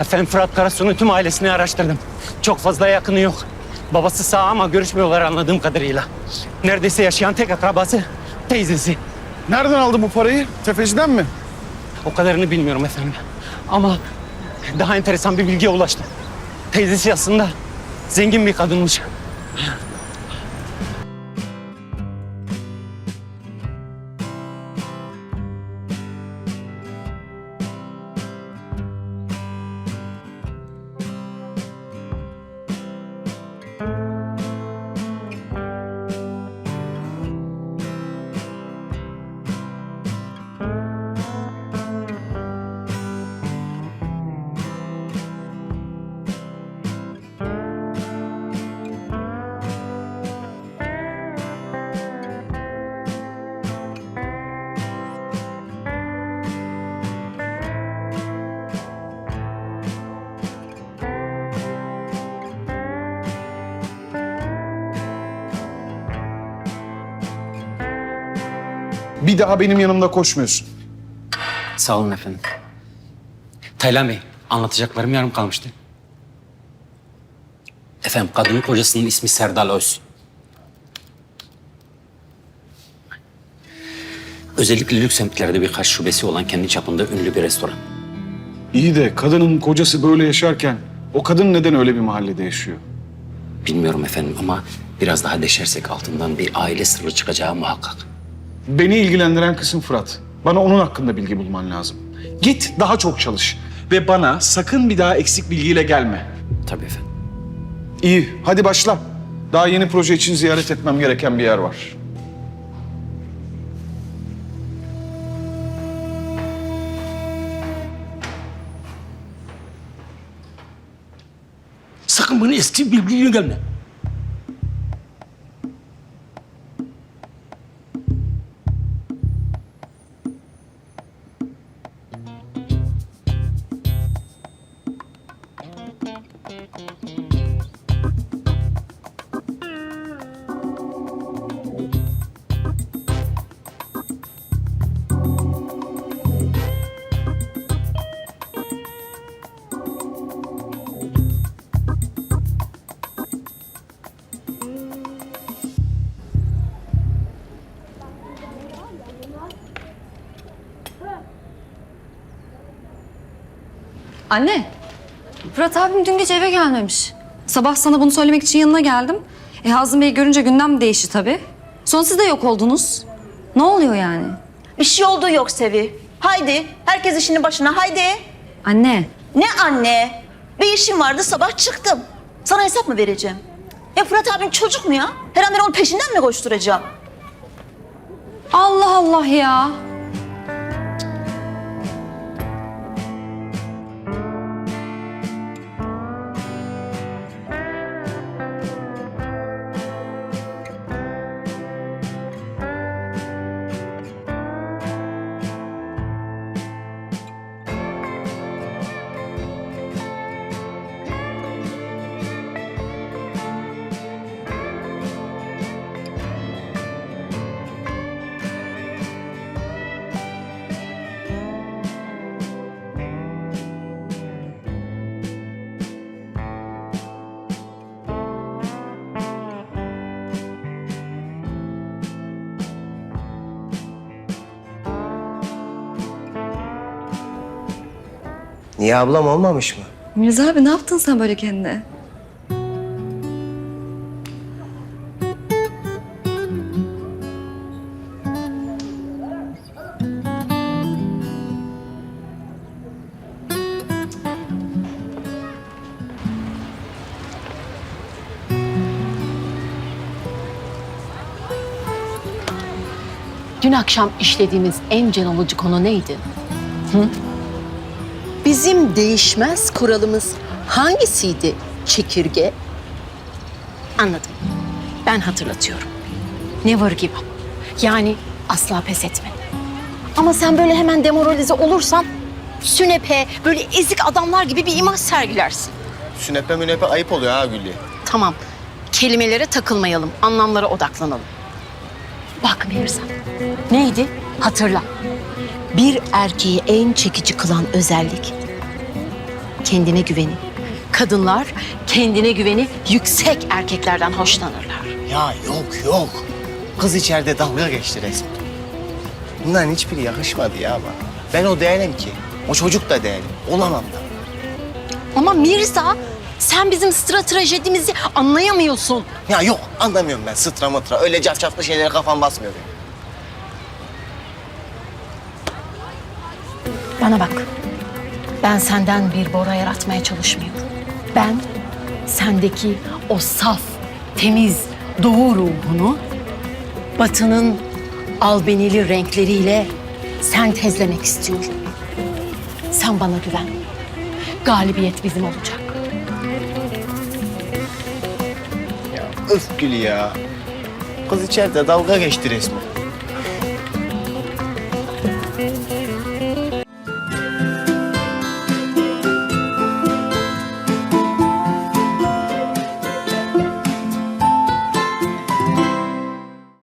Efendim Fırat Karasu'nun tüm ailesini araştırdım. Çok fazla yakını yok. Babası sağ ama görüşmüyorlar anladığım kadarıyla. Neredeyse yaşayan tek akrabası teyzesi. Nereden aldı bu parayı? Tefeciden mi? O kadarını bilmiyorum efendim. Ama daha enteresan bir bilgiye ulaştım. Teyzesi aslında zengin bir kadınmış. Bir daha benim yanımda koşmuyorsun. Sağ olun efendim. Taylan Bey, anlatacaklarım yarım kalmıştı. Efendim, kadının kocasının ismi Serdal Öz. Özellikle lüks semtlerde birkaç şubesi olan kendi çapında ünlü bir restoran. İyi de kadının kocası böyle yaşarken o kadın neden öyle bir mahallede yaşıyor? Bilmiyorum efendim ama biraz daha deşersek altından bir aile sırrı çıkacağı muhakkak. Beni ilgilendiren kısım Fırat. Bana onun hakkında bilgi bulman lazım. Git daha çok çalış. Ve bana sakın bir daha eksik bilgiyle gelme. Tabii efendim. İyi, hadi başla. Daha yeni proje için ziyaret etmem gereken bir yer var. Sakın bana eski bilgiyle gelme. Anne, Fırat abim dün gece eve gelmemiş. Sabah sana bunu söylemek için yanına geldim. E Hazım Bey görünce gündem değişti tabii. Sonra siz de yok oldunuz. Ne oluyor yani? Bir şey olduğu yok Sevi. Haydi herkes işinin başına haydi. Anne, Ne anne? Bir işim vardı sabah çıktım. Sana hesap mı vereceğim? Ya Fırat abin çocuk mu ya? Her an ben onun peşinden mi koşturacağım? Allah Allah ya. Niye ablam olmamış mı? Mirza abi ne yaptın sen böyle kendine? Dün akşam işlediğimiz en can alıcı konu neydi? Bizim değişmez kuralımız hangisiydi çekirge? Anladım. Ben hatırlatıyorum. Never give up. Yani asla pes etme. Ama sen böyle hemen demoralize olursan sünepe, böyle ezik adamlar gibi bir imaj sergilersin. Sünepe münepe ayıp oluyor ha Gülli. Tamam. Kelimelere takılmayalım, anlamlara odaklanalım. Bak Mirza. Neydi? Hatırla. Bir erkeği en çekici kılan özellik kendine güveni. Kadınlar kendine güveni yüksek erkeklerden hoşlanırlar. Ya yok yok. Kız içeride dalga geçti resmen. Bunların hiçbiri yakışmadı ya bana. Ben o değilim ki. O çocuk da değilim. Olamam da. Ama Mirza sen bizim sıra trajedimizi anlayamıyorsun. Ya yok anlamıyorum ben sıtra mıtra. Öyle cafcaflı şeylere kafam basmıyor benim. Bana bak. Ben senden bir Bora yaratmaya çalışmıyorum. Ben sendeki o saf, temiz doğu ruhunu Batı'nın albenili renkleriyle sentezlemek istiyorum. Sen bana güven. Galibiyet bizim olacak. Ya öf ya. Kız içeride dalga geçti resmen.